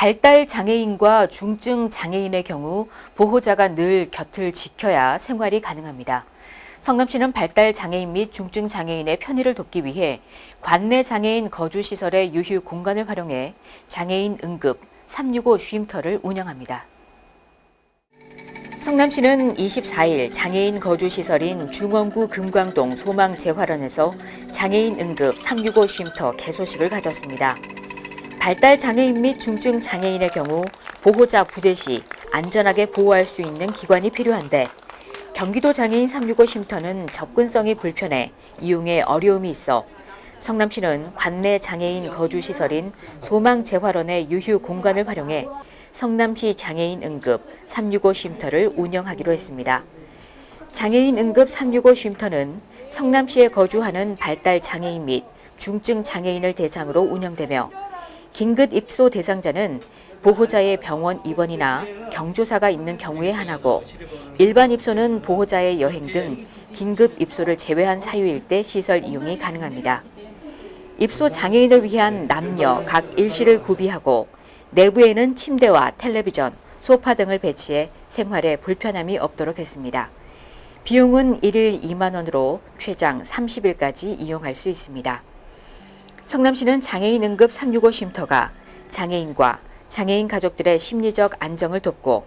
발달 장애인과 중증 장애인의 경우 보호자가 늘 곁을 지켜야 생활이 가능합니다. 성남시는 발달 장애인 및 중증 장애인의 편의를 돕기 위해 관내 장애인 거주 시설의 유휴 공간을 활용해 장애인 응급 365 쉼터를 운영합니다. 성남시는 24일 장애인 거주 시설인 중원구 금광동 소망재활원에서 장애인 응급 365 쉼터 개소식을 가졌습니다. 발달 장애인 및 중증 장애인의 경우 보호자 부대 시 안전하게 보호할 수 있는 기관이 필요한데 경기도 장애인 365 쉼터는 접근성이 불편해 이용에 어려움이 있어 성남시는 관내 장애인 거주 시설인 소망 재활원의 유휴 공간을 활용해 성남시 장애인 응급 365 쉼터를 운영하기로 했습니다. 장애인 응급 365 쉼터는 성남시에 거주하는 발달 장애인 및 중증 장애인을 대상으로 운영되며 긴급 입소 대상자는 보호자의 병원 입원이나 경조사가 있는 경우에 한하고 일반 입소는 보호자의 여행 등 긴급 입소를 제외한 사유일 때 시설 이용이 가능합니다. 입소 장애인을 위한 남녀 각 일실을 구비하고 내부에는 침대와 텔레비전, 소파 등을 배치해 생활에 불편함이 없도록 했습니다. 비용은 1일 2만 원으로 최장 30일까지 이용할 수 있습니다. 성남시는 장애인 응급 365 쉼터가 장애인과 장애인 가족들의 심리적 안정을 돕고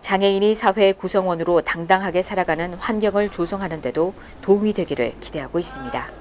장애인이 사회 구성원으로 당당하게 살아가는 환경을 조성하는 데도 도움이 되기를 기대하고 있습니다.